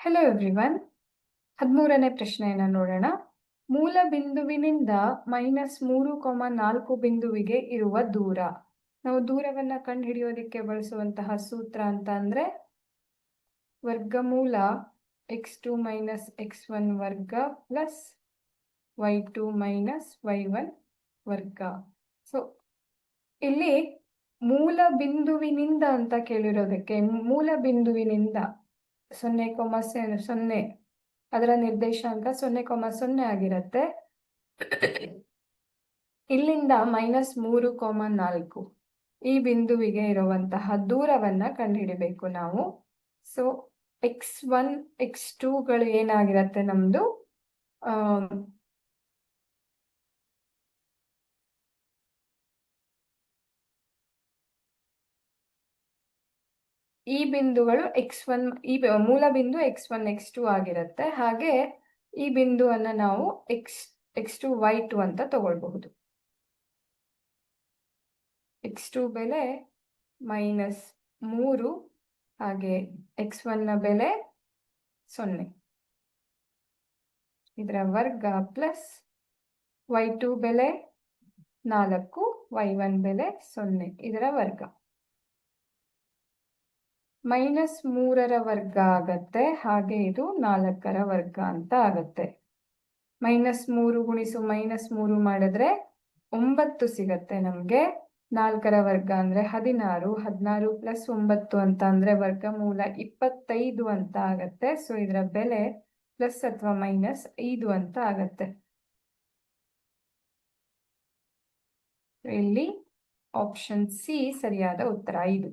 Hello everyone ಹದಿಮೂರನೇ ಪ್ರಶ್ನೆಯನ್ನು ನೋಡೋಣ. ಮೂಲ ಬಿಂದುವಿನಿಂದ ಮೈನಸ್ ಮೂರು ಕೊಮ ನಾಲ್ಕು ಬಿಂದುವಿಗೆ ಇರುವ ದೂರ. ನಾವು ದೂರವನ್ನು ಕಂಡುಹಿಡಿಯೋದಕ್ಕೆ ಬಳಸುವಂತಹ ಸೂತ್ರ ಅಂತ ಅಂದರೆ ವರ್ಗಮೂಲ x two minus x one ವರ್ಗ plus y two minus y one ವರ್ಗ. ಸೊ ಇಲ್ಲಿ ಮೂಲ ಬಿಂದುವಿನಿಂದ ಅಂತ ಕೇಳಿರೋದಕ್ಕೆ, ಮೂಲ ಬಿಂದುವಿನಿಂದ ಸೊನ್ನೆ ಕೊಮ್ಮ ಸೊನ್ನೆ. ಅದರ ನಿರ್ದೇಶಾಂಕ ಸೊನ್ನೆ ಕೊಮ್ಮ ಸೊನ್ನೆ ಆಗಿರತ್ತೆ. ಇಲ್ಲಿಂದ ಮೈನಸ್ ಮೂರು ಕೋಮ ನಾಲ್ಕು. ಈ ಬಿಂದುವಿಗೆ ಇರುವಂತಹ ದೂರವನ್ನ ಕಂಡುಹಿಡಿಬೇಕು ನಾವು. ಸೊ, ಎಕ್ಸ್ ಒನ್, ಎಕ್ಸ್ ಟೂಗಳು ಏನಾಗಿರತ್ತೆ ನಮ್ದು? ಈ ಬಿಂದುಗಳು ಎಕ್ಸ್ ಒನ್ ಈ ಮೂಲ ಬಿಂದು ಎಕ್ಸ್ ಒನ್ ಎಕ್ಸ್ ಟು ಆಗಿರುತ್ತೆ. ಹಾಗೆ ಈ ಬಿಂದುವನ್ನ ನಾವು x x two y two ಅಂತ ತಗೊಳ್ಬಹುದು. ಎಕ್ಸ್ ಟು ಬೆಲೆ ಮೈನಸ್ ಮೂರು, ಹಾಗೆ ಎಕ್ಸ್ ಒನ್ನ ಬೆಲೆ ಸೊನ್ನೆ. ಇದರ ವರ್ಗ ಪ್ಲಸ್ ವೈ ಟು ಬೆಲೆ ನಾಲ್ಕು ವೈ ಒನ್ ಬೆಲೆ ಸೊನ್ನೆ. ಇದರ ವರ್ಗ. ಮೈನಸ್ ಮೂರರ ವರ್ಗ ಆಗತ್ತೆ, ಹಾಗೆ ಇದು ನಾಲ್ಕರ ವರ್ಗ ಅಂತ ಆಗತ್ತೆ. ಮೈನಸ್ ಮೂರು ಗುಣಿಸು ಮೈನಸ್ ಮೂರು ಮಾಡಿದ್ರೆ ಒಂಬತ್ತು ಸಿಗತ್ತೆ ನಮ್ಗೆ. ನಾಲ್ಕರ ವರ್ಗ ಅಂದ್ರೆ ಹದಿನಾರು ಹದಿನಾರು ಪ್ಲಸ್ ಒಂಬತ್ತು ಅಂತ ಅಂದ್ರೆ ವರ್ಗಮೂಲ ಇಪ್ಪತ್ತೈದು ಅಂತ ಆಗತ್ತೆ. ಸೊ ಇದರ ಬೆಲೆ ಪ್ಲಸ್ ಅಥವಾ ಮೈನಸ್ ಐದು ಅಂತ ಆಗತ್ತೆ. ಇಲ್ಲಿ ಆಪ್ಷನ್ ಸಿ ಸರಿಯಾದ ಉತ್ತರ ಐದು.